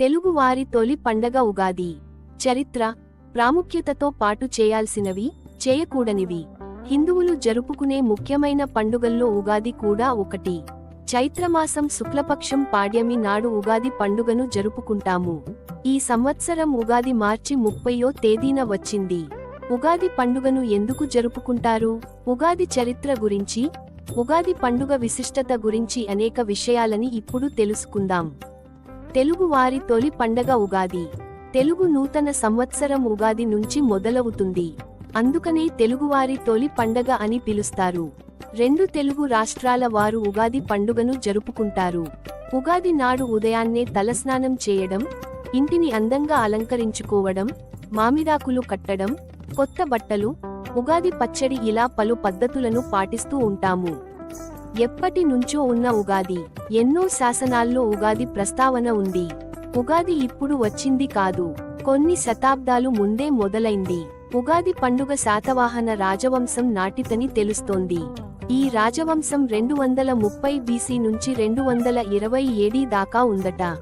తెలుగువారి తొలి పండగ ఉగాది. చరిత్ర ప్రాముఖ్యతతో పాటు చేయాల్సినవి చేయకూడనివి. హిందువులు జరుపుకునే ముఖ్యమైన పండుగల్లో ఉగాది కూడా ఒకటి. చైత్రమాసం శుక్లపక్షం పాడ్యమి నాడు ఉగాది పండుగను జరుపుకుంటాము. ఈ సంవత్సరం ఉగాది మార్చి ముప్పయో తేదీన వచ్చింది. ఉగాది పండుగను ఎందుకు జరుపుకుంటారు? ఉగాది చరిత్ర గురించి ఉగాది పండుగ విశిష్టత గురించి అనేక విషయాలని ఇప్పుడు తెలుసుకుందాం. తెలుగువారి తొలి పండగ ఉగాది. తెలుగు నూతన సంవత్సరం ఉగాది నుంచి మొదలవుతుంది. అందుకనే తెలుగువారి తొలి పండగ అని పిలుస్తారు. రెండు తెలుగు రాష్ట్రాల వారు ఉగాది పండుగను జరుపుకుంటారు. ఉగాది నాడు ఉదయాన్నే తలస్నానం చేయడం ఇంటిని అందంగా అలంకరించుకోవడం మామిడాకులు కట్టడం కొత్త బట్టలు ఉగాది పచ్చడి ఇలా పలు పద్ధతులను పాటిస్తూ ఉంటాము. ఎప్పటి నుంచో ఉన్న ఉగాది ఎన్నో శాసనాల్లో ఉగాది ప్రస్తావన ఉంది. ఉగాది ఇప్పుడు వచ్చింది కాదు కొన్ని శతాబ్దాలు ముందే మొదలైంది. ఉగాది పండుగ శాతవాహన రాజవంశం నాటితని తెలుస్తోంది. ఈ రాజవంశం రెండు వందల ముప్పై బీసీ నుంచి రెండు వందల ఇరవై ఏడి దాకా ఉందట.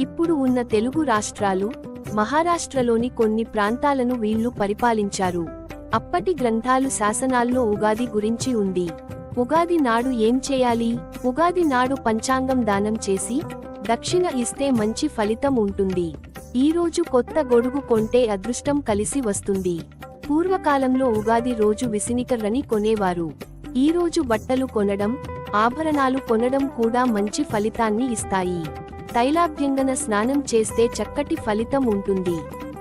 ఇప్పుడు ఉన్న తెలుగు రాష్ట్రాలు మహారాష్ట్రలోని కొన్ని ప్రాంతాలను వీళ్ళు పరిపాలించారు. అప్పటి గ్రంథాలు శాసనాల్లో ఉగాది గురించి ఉంది. ఉగాది నాడు ఏం చేయాలి? ఉగాది నాడు పంచాంగం దానం చేసి దక్షిణ ఇస్తే మంచి ఫలితం ఉంటుంది. ఈ రోజు కొత్త గొడుగు కొంటే అదృష్టం కలిసి వస్తుంది. పూర్వకాలంలో ఉగాది రోజు విసినికర్రని కొనేవారు. ఈ రోజు బట్టలు కొనడం ఆభరణాలు కొనడం కూడా మంచి ఫలితాన్ని ఇస్తాయి. తైలాభ్యంగన స్నానం చేస్తే చక్కటి ఫలితం ఉంటుంది.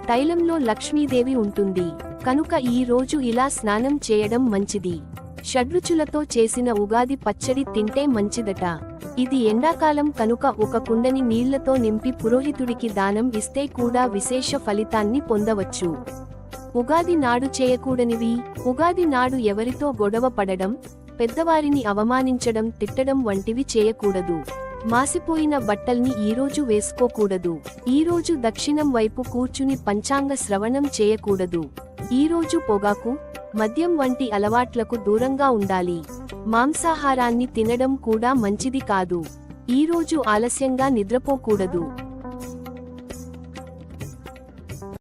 తైలంలో లక్ష్మీదేవి ఉంటుంది. కనుక ఈ రోజు ఇలా స్నానం చేయడం మంచిది. షడ్రుచులతో చేసిన ఉగాది పచ్చడి తింటే మంచిదట. ఇది ఎండాకాలం కనుక ఒక కుండని నీళ్ళతో నింపి పురోహితుడికి దానం ఇస్తే కూడా విశేష ఫలితాన్ని పొందవచ్చు. ఉగాది నాడు చేయకూడనివి ఉగాది నాడు ఎవరితో గొడవ పడడం పెద్దవారిని అవమానించడం తిట్టడం వంటివి చేయకూడదు. మాసిపోయిన బట్టల్ని ఈరోజు వేసుకోకూడదు. ఈరోజు దక్షిణం వైపు కూర్చుని పంచాంగ శ్రవణం చేయకూడదు. ఈరోజు పొగాకు మద్యం వంటి అలవాట్లకు దూరంగా ఉండాలి. మాంసాహారాన్ని తినడం కూడా మంచిది కాదు. ఈరోజు ఆలస్యంగా నిద్రపోకూడదు.